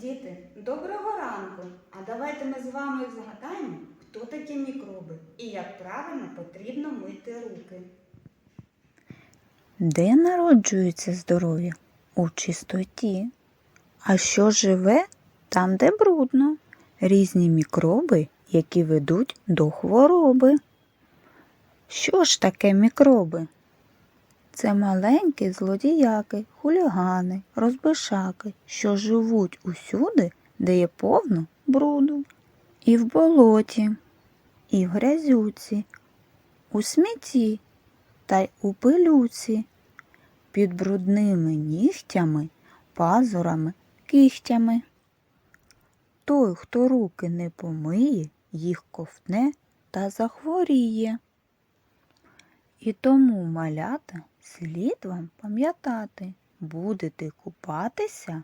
Діти, доброго ранку! А давайте ми з вами згадаємо, хто такі мікроби і як правильно потрібно мити руки. Де народжується здоров'я? У чистоті. А що живе там, де брудно? Різні мікроби, які ведуть до хвороби. Що ж таке мікроби? Це маленькі злодіяки, хулігани, розбишаки, що живуть усюди, де є повно бруду. І в болоті, і в грязюці, у смітті та й у пилюці, під брудними нігтями, пазурами, кігтями. Той, хто руки не помиє, їх ковтне та захворіє. І тому, малята, слід вам пам'ятати, будете купатися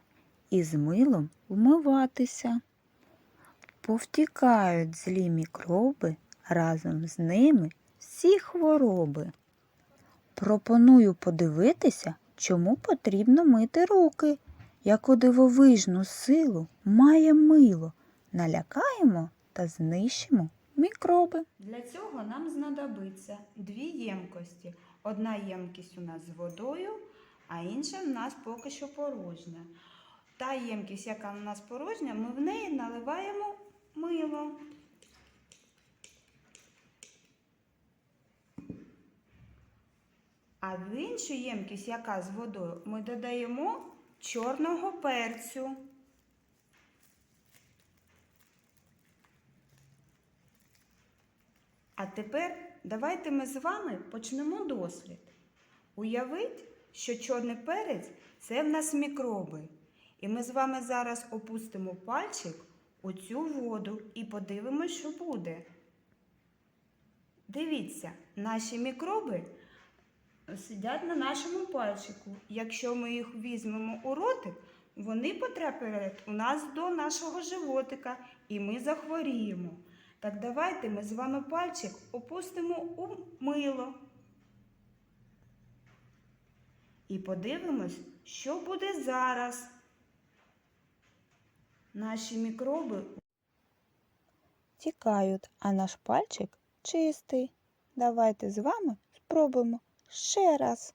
і з милом вмиватися. Повтікають злі мікроби, разом з ними всі хвороби. Пропоную подивитися, чому потрібно мити руки, яку дивовижну силу має мило. Налякаємо та знищимо мікроби. Для цього нам знадобиться дві ємкості. Одна ємкість у нас з водою, а інша в нас поки що порожня. Та ємкість, яка у нас порожня, ми в неї наливаємо мило. А в іншу ємкість, яка з водою, ми додаємо чорного перцю. А тепер давайте ми з вами почнемо дослід. Уявіть, що чорний перець це в нас мікроби. І ми з вами зараз опустимо пальчик у цю воду і подивимося, що буде. Дивіться, наші мікроби сидять на нашому пальчику. Якщо ми їх візьмемо у ротик, вони потраплять у нас до нашого животика і ми захворіємо. Так давайте ми з вами пальчик опустимо у мило. І подивимось, що буде зараз. Наші мікроби Тікають, а наш пальчик чистий. Давайте з вами спробуємо ще раз.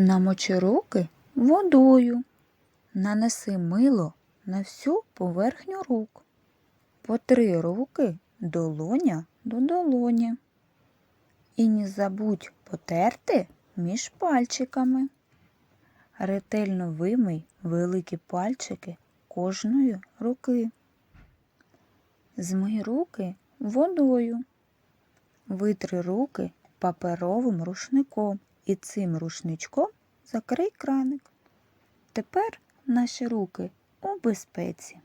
Намочи руки водою. Нанеси мило на всю поверхню рук. Потри руки долоня до долоні. І не забудь потерти між пальчиками. Ретельно вимий великі пальчики кожної руки. Змий руки водою. Витри руки паперовим рушником і цим рушничком закрий краник. Тепер наші руки у безпеці.